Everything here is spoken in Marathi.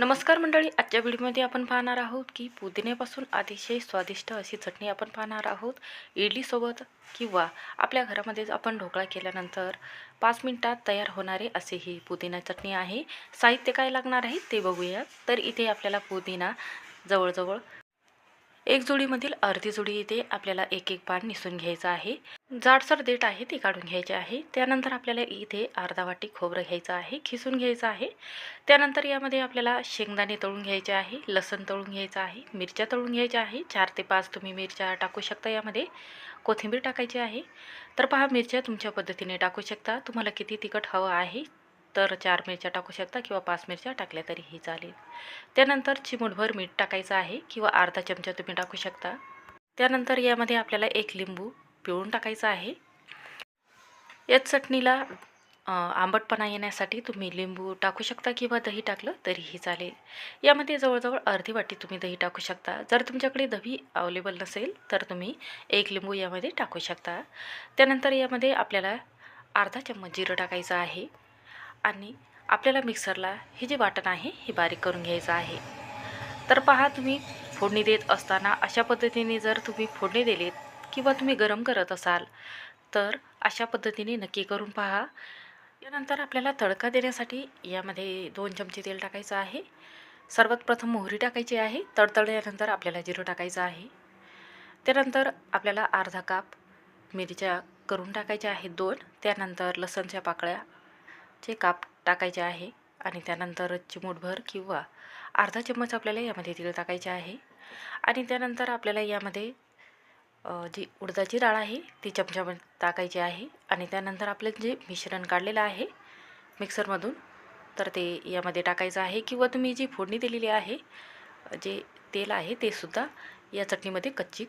नमस्कार मंडळी आजच्या व्हिडिओमध्ये आपण पाहणार आहोत की पुदिन्यापासून अतिशय स्वादिष्ट अशी चटणी आपण पाहणार आहोत. इडलीसोबत किंवा आपल्या घरामध्येच आपण ढोकळा केल्यानंतर पाच मिनिटात तयार होणारे असे ही पुदिना चटणी आहे. साहित्य काय लागणार आहे ते बघूया. तर इथे आपल्याला पुदिना जवळजवळ एक जोडीमधील अर्धी जोडी इथे आपल्याला एक एक पान निसून घ्यायचं आहे. जाडसर देठ आहे ते काढून घ्यायचे आहे. त्यानंतर आपल्याला इथे अर्धा वाटी खोबरं घ्यायचं आहे खिसून घ्यायचं आहे. त्यानंतर यामध्ये आपल्याला शेंगदाणे तळून घ्यायचे आहे लसण तळून घ्यायचं आहे मिरच्या तळून घ्यायच्या आहे. चार ते पाच तुम्ही मिरच्या टाकू शकता यामध्ये. कोथिंबीर टाकायची आहे. तर पहा मिरच्या तुमच्या पद्धतीने टाकू शकता. तुम्हाला किती तिखट हवं आहे तर चार मिरच्या टाकू शकता किंवा पाच मिरच्या टाकल्या तरीही चालेल. त्यानंतर चिमूटभर मीठ टाकायचं आहे किंवा अर्धा चमचा तुम्ही टाकू शकता. त्यानंतर यामध्ये आपल्याला एक लिंबू पिळून टाकायचा आहे. या चटणीला आंबटपणा येण्यासाठी तुम्ही लिंबू टाकू शकता किंवा दही टाकलं तरीही चालेल. यामध्ये जवळजवळ अर्धी वाटी तुम्ही दही टाकू शकता. जर तुमच्याकडे दही अवेलेबल नसेल तर तुम्ही एक लिंबू यामध्ये टाकू शकता. त्यानंतर यामध्ये आपल्याला अर्धा चम्मच जिरं टाकायचं आहे. आणि आपल्याला मिक्सरला हे जे वाटण आहे हे बारीक करून घ्यायचं आहे. तर पहा तुम्ही फोडणी देत असताना अशा पद्धतीने जर तुम्ही फोडणी दिलीत किंवा तुम्ही गरम करत असाल तर अशा पद्धतीने नक्की करून पहा. यानंतर आपल्याला तडका देण्यासाठी यामध्ये दोन चमचे तेल टाकायचं आहे. सर्वात प्रथम मोहरी टाकायची आहे. तडतडल्यानंतर आपल्याला जिरं टाकायचं आहे. त्यानंतर आपल्याला अर्धा काप मिरच्या करून टाकायच्या आहेत दोन. त्यानंतर लसणच्या पाकळ्या चे काप टाकायचे आहे आणि त्यानंतर चिमूटभर किंवा अर्धा चम्मच आपल्याला यामध्ये तीळ टाकायचे आहे. आणि त्यानंतर आपल्याला यामध्ये जी उडदाची डाळ आहे ती चमच्यामध्ये टाकायची आहे. आणि त्यानंतर आपलं जे मिश्रण काढलेलं आहे मिक्सरमधून तर ते यामध्ये टाकायचं आहे. किंवा तुम्ही जी फोडणी दिलेली आहे जे तेल आहे ते सुद्धा या चटणीमध्ये कच्ची क